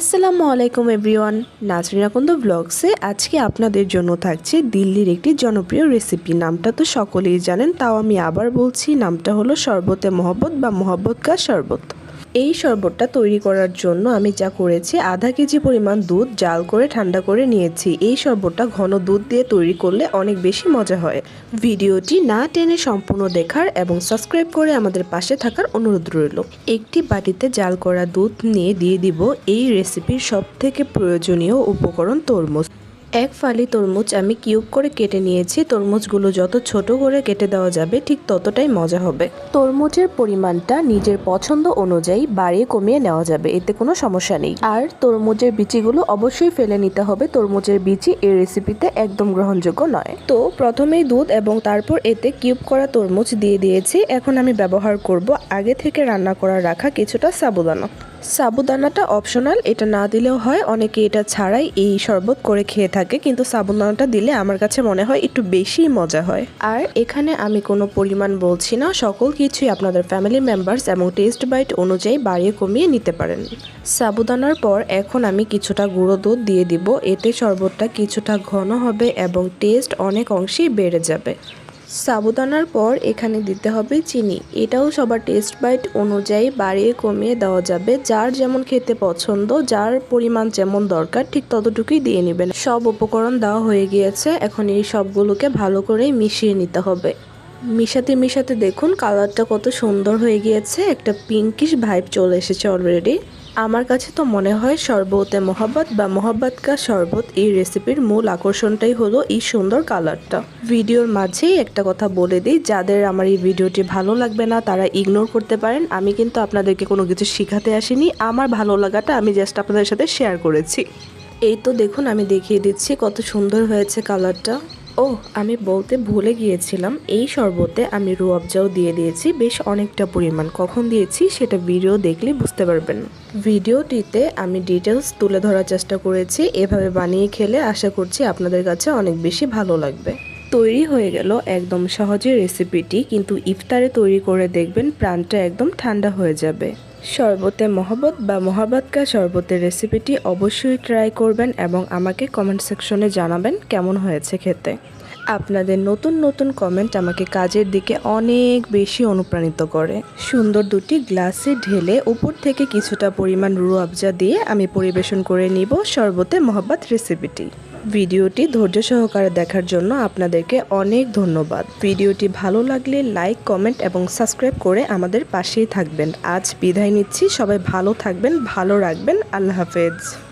আসসালামু আলাইকুম এভরিওয়ান, নাজরিনা কুন্দ ব্লগসে আজকে আপনাদের জন্য থাকছে দিল্লির একটি জনপ্রিয় রেসিপি। নামটা তো সকলেই জানেন, তাও আমি আবার বলছি, নামটা হলো শরবতে মহব্বত বা মহব্বত কা শরবত। এই শরবতটা তৈরি করার জন্য আমি যা করেছি, আধা কেজি পরিমাণ দুধ জাল করে ঠান্ডা করে নিয়েছি। এই শরবতটা ঘন দুধ দিয়ে তৈরি করলে অনেক বেশি মজা হয়। ভিডিওটি না টেনে সম্পূর্ণ দেখার এবং সাবস্ক্রাইব করে আমাদের পাশে থাকার অনুরোধ রইল। একটি বাটিতে জাল করা দুধ নিয়ে দিয়ে দিব এই রেসিপির সব থেকে প্রয়োজনীয় উপকরণ তরমুজ। এক ফালি তরমুজ আমি কিউব করে কেটে নিয়েছি। তরমুজগুলো যত ছোট করে কেটে দেওয়া যাবে, ঠিক ততটাই মজা হবে। তরমুজের পরিমাণটা নিজের পছন্দ অনুযায়ী বাড়িয়ে কমিয়ে নেওয়া যাবে, এতে কোনো সমস্যা নেই। আর তরমুজের বিচিগুলো অবশ্যই ফেলে নিতে হবে। তরমুজের বিচি এই রেসিপিতে একদম গ্রহণযোগ্য নয়। তো প্রথমেই দুধ এবং তারপর এতে কিউব করা তরমুজ দিয়ে দিয়েছি। এখন আমি ব্যবহার করব আগে থেকে রান্না করা রাখা কিছুটা সাবুদানা। সাবুদানাটা অপশনাল এটা না দিলেও হয়। অনেকে এটা ছাড়াই এই শরবত করে খেয়ে থাকে, কিন্তু সাবুদানাটা দিলে আমার কাছে মনে হয় একটু বেশি মজা হয়। আর এখানে আমি কোনো পরিমাণ বলছি না, সকল কিছুই আপনাদের ফ্যামিলি মেম্বার্স এবং টেস্ট বাইট অনুযায়ী বাড়িয়ে কমিয়ে নিতে পারেন। সাবুদানার পর এখন আমি কিছুটা গুঁড়ো দুধ দিয়ে দিব, এতে শরবতটা কিছুটা ঘন হবে এবং টেস্ট অনেক অংশেই বেড়ে যাবে। সাবুদানার পর এখানে দিতে হবে চিনি। এটাও সবার টেস্ট বাইট অনুযায়ী বাড়িয়ে কমিয়ে দেওয়া যাবে। যার যেমন খেতে পছন্দ, যার পরিমাণ যেমন দরকার, ঠিক ততটুকুই দিয়ে নেবেন। সব উপকরণ দেওয়া হয়ে গিয়েছে। এখন এই সবগুলোকে ভালো করে মিশিয়ে নিতে হবে। মিশাতে মিশাতে দেখুন কালারটা কত সুন্দর হয়ে গিয়েছে। একটা পিঙ্কিশ ভাইব চলে এসেছে অলরেডি আমার কাছে তো মনে হয় শরবতে মোহাব্বত বা মোহাব্বত কা শরবত এই রেসিপির মূল আকর্ষণটাই হলো এই সুন্দর কালারটা ভিডিওর মাঝেই একটা কথা বলে দিই, যাদের আমার এই ভিডিওটি ভালো লাগবে না, তারা ইগনোর করতে পারেন। আমি কিন্তু আপনাদেরকে কোনো কিছু শিখাতে আসিনি, আমার ভালো লাগাটা আমি জাস্ট আপনাদের সাথে শেয়ার করেছি। এই তো দেখুন, আমি দেখিয়ে দিচ্ছি কত সুন্দর হয়েছে কালারটা ও আমি বলতে ভুলে গিয়েছিলাম, এই শরবতে আমি রুয়াবজাও দিয়ে দিয়েছি, বেশ অনেকটা পরিমাণ। কখন দিয়েছি সেটা ভিডিও দেখলে বুঝতে পারবেন। ভিডিওটিতে আমি ডিটেলস তুলে ধরার চেষ্টা করেছি, এভাবে বানিয়ে খেলে আশা করছি আপনাদের কাছে অনেক বেশি ভালো লাগবে। তৈরি হয়ে গেল একদম সহজে রেসিপিটি, কিন্তু ইফতারে তৈরি করে দেখবেন প্রাণটা একদম ঠান্ডা হয়ে যাবে। শরবতে মহব্বত বা মহাব্বত কা শরবতের রেসিপিটি অবশ্যই ট্রাই করবেন এবং আমাকে কমেন্ট সেকশনে জানাবেন কেমন হয়েছে খেতে। আপনাদের নতুন নতুন কমেন্ট আমাকে কাজের দিকে অনেক বেশি অনুপ্রাণিত করে। সুন্দর দুটি গ্লাসে ঢেলে উপর থেকে কিছুটা পরিমাণ রু আবজা দিয়ে আমি পরিবেশন করে নিব শরবতে মহব্বত রেসিপিটি ভিডিওটি ধৈর্য সহকারে দেখার জন্য আপনাদেরকে অনেক ধন্যবাদ। ভিডিওটি ভালো লাগলে লাইক কমেন্ট এবং সাবস্ক্রাইব করে আমাদের পাশেই থাকবেন। আজ বিদায় নিচ্ছি। সবাই ভালো থাকবেন, ভালো রাখবেন। আল্লাহ হাফেজ।